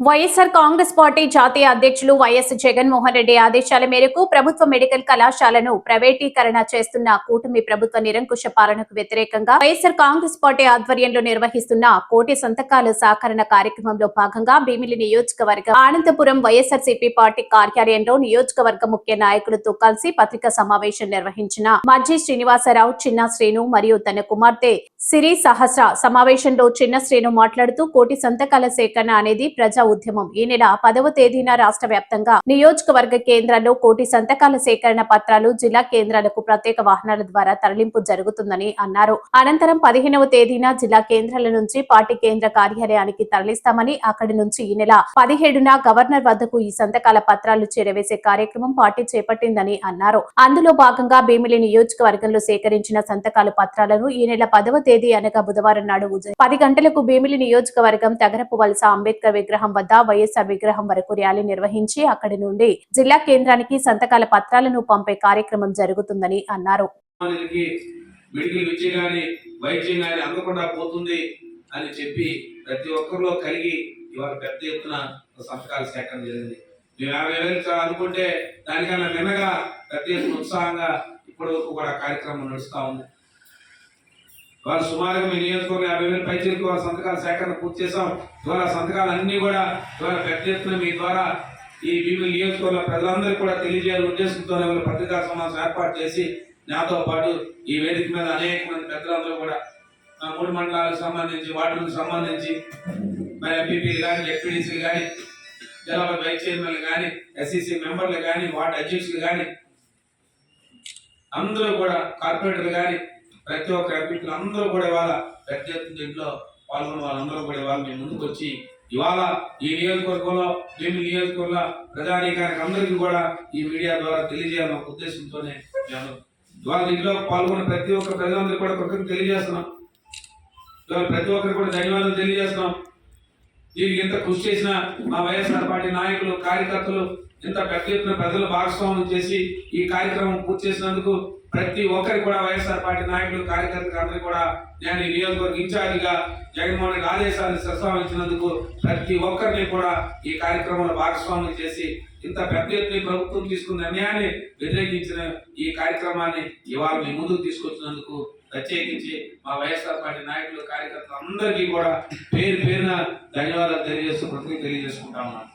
YSR Congress party జాతీయ అధ్యక్షులు YS Jaganmohan Reddy ఆదేశాల మేరకు ప్రభుత్వ మెడికల్ కళాశాలను ప్రైవేటీకరణ చేస్తున్న కూటమి ప్రభుత్వ నిరంకుశ పాలనకు వ్యతిరేకంగా వైఎస్ఆర్ కాంగ్రెస్ పార్టీ ఆధ్వర్యంలో నిర్వహిస్తున్న కోటి సంతకాల సాకరణ కార్యక్రమంలో భాగంగా భీమిలి నియోజకవర్గం అనంతపురం వైఎస్ఆర్సీపీ పార్టీ కార్యాలయంలో నియోజకవర్గ ముఖ్య నాయకులతో కలిసి పత్రికా సమావేశం నిర్వహించిన మజ్జి శ్రీనివాసరావు చిన్న శ్రీను మరియు తన కుమార్తె సిరి సహస్ర సమావేశంలో చిన్న శ్రీను మాట్లాడుతూ కోటి సంతకాల సేకరణ అనేది ప్రజా ఉద్యమం. ఈ నెల పదవ తేదీన రాష్ట్ర వ్యాప్తంగా నియోజకవర్గ కేంద్రాల్లో కోటి సంతకాల సేకరణ పత్రాలు జిల్లా కేంద్రాలకు ప్రత్యేక వాహనాల ద్వారా తరలింపు జరుగుతుందని అన్నారు. అనంతరం పదిహేనవ తేదీన జిల్లా కేంద్రాల నుంచి పార్టీ కేంద్ర కార్యాలయానికి తరలిస్తామని అక్కడి నుంచి ఈ నెల పదిహేడున గవర్నర్ వద్దకు ఈ సంతకాల పత్రాలు చేరవేసే కార్యక్రమం పార్టీ చేపట్టిందని అన్నారు. అందులో భాగంగా భీమిలి నియోజకవర్గంలో సేకరించిన సంతకాల పత్రాలను ఈ నెల పదవ తేదీ అనగా బుధవారం నాడు పది గంటలకు భీమిలి నియోజకవర్గం తగరపు వలస అంబేద్కర్ విగ్రహం వద్ద వైఎస్ఆర్ విగ్రహం వరకు ర్యాలీ నిర్వహించి అక్కడి నుండి జిల్లా కేంద్రానికి సంతకాల పత్రాలను పంపే కార్యక్రమం జరుగుతుందని అన్నారు. మెడికల్ విద్య కానీ వైద్యం కానీ అందకుండా పోతుంది అని చెప్పి ప్రతి ఒక్కరిలో కలిగి ఇవాళ పెద్ద ఎత్తున సంతకాలు సేకరణ జరిగింది. మేము యాభై వేలు అనుకుంటే దానికన్నా మినగా ప్రతి ఎత్తున ఉత్సాహంగా ఇప్పటి వరకు కూడా కార్యక్రమం నడుస్తూ ఉంది. వాళ్ళు సుమారుగా మీ నియోజకవర్గం యాభై వేల పైచేలకు వాళ్ళ సంతకాల సేకరణ పూర్తి చేసాం ద్వారా సంతకాలు అన్నీ కూడా ద్వారా పెద్ద ఎత్తున మీ ద్వారా ఈ భీమి నియోజకవర్గ ప్రజలందరికీ కూడా తెలియజేయాలని ఉద్దేశంతో పత్రికా సమావేశం ఏర్పాటు చేసి నాతో పాటు ఈ వేదిక మీద అనేక మంది పెద్దలందరూ కూడా ఆ మూడు మండలాలకు సంబంధించి వార్డులకు సంబంధించి మరి ఎంపీపీలు కానీ జెడ్పీడీసీలు కానీ జిల్లా వైస్ చైర్మన్లు కానీ ఎస్సీసీ మెంబర్లు కానీ వార్డు అధ్యక్షులు కానీ అందరూ కూడా కార్పొరేటర్లు కానీ ప్రతి ఒక్క ఎంపీలు అందరూ కూడా ఇవాళ పెద్ద ఎత్తున దీంట్లో పాల్గొన్న వాళ్ళందరూ కూడా ఇవాళ మేము ముందుకు వచ్చి ఇవాళ ఈ నియోజకవర్గంలో మేము నియోజకవర్గంలో ప్రజానీకానికి అందరికీ కూడా ఈ మీడియా ద్వారా తెలియజేయాలన్న ఒక ఉద్దేశంతోనే నేను ఇవాళ దీంట్లో పాల్గొన్న ప్రతి ఒక్క ప్రజలందరికీ కూడా ప్రకృతి తెలియజేస్తున్నాం. ఇవాళ ప్రతి ఒక్కరికి కూడా ధన్యవాదాలు తెలియజేస్తున్నాం. దీనికి ఎంత కృషి చేసిన మా వైఎస్ఆర్ పార్టీ నాయకులు కార్యకర్తలు ఇంత పెద్ద ఎత్తున ప్రజలు భాగస్వామ్యం చేసి ఈ కార్యక్రమం పూర్తి చేసినందుకు ప్రతి ఒక్కరికి కూడా వైఎస్ఆర్ పార్టీ నాయకులు కార్యకర్తలు అందరికీ కూడా నేను ఈ నియోజకవర్గ ఇన్ఛార్జిగా జగన్మోహన్ రెడ్డి ఆదేశాన్ని ప్రస్తావించినందుకు ప్రతి ఒక్కరిని కూడా ఈ కార్యక్రమంలో భాగస్వామ్యం చేసి ఇంత పెద్ద ఎత్తున ప్రభుత్వం తీసుకున్న నిర్ణయాన్ని వ్యతిరేకించిన ఈ కార్యక్రమాన్ని ఇవాళ మీ ముందుకు తీసుకొచ్చినందుకు ప్రత్యేకించి మా వైఎస్ఆర్ పార్టీ నాయకులు కార్యకర్తలు అందరికీ కూడా పేరు పేరున ధన్యవాదాలు తెలియజేస్తూ కృతజ్ఞతలు తెలియజేసుకుంటా ఉన్నాను.